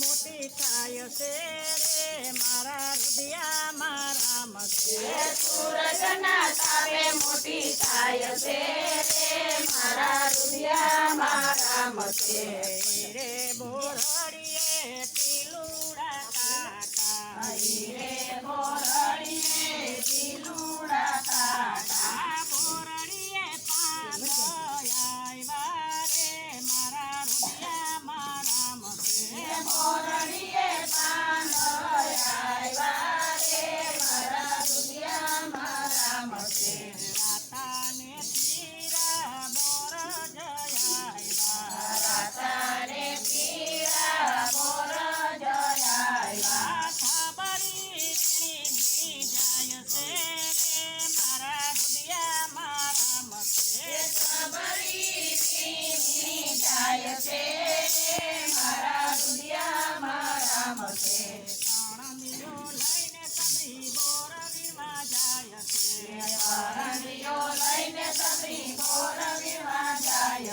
મોટી થાય છે રે મારા રુદિયા મારા મસે સૂરજના તારે મોટી થાય છે રે મારા રુદિયા મારા મસે રે બોળા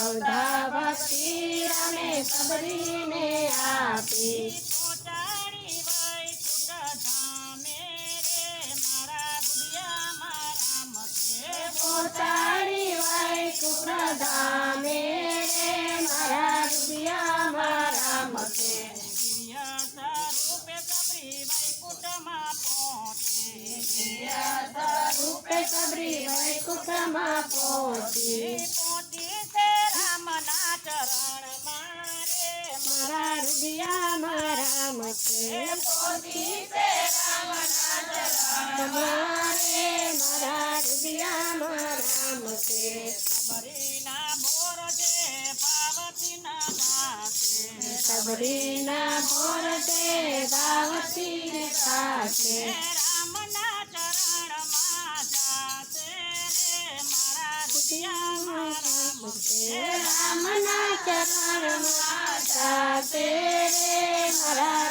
औधा भक्ति रमे सबरी में आपी। पुजारी भाई मारा बुढ़िया मारा मसे पुजारी भाई सुधा मारा बुढ़िया मारा मसे रूपे सबरी भाई कुटमा पहुँचे गिरिया रूपे सबरी भाई તમારે મારા હૃદયામાં રામ છે. સબરીના મોર છે પાવતીના પાસે સબરીના મોર છે પાવતી પાસે રામના ચરણમાં જાતે મારા રામના ચરણમાં જાતે મારા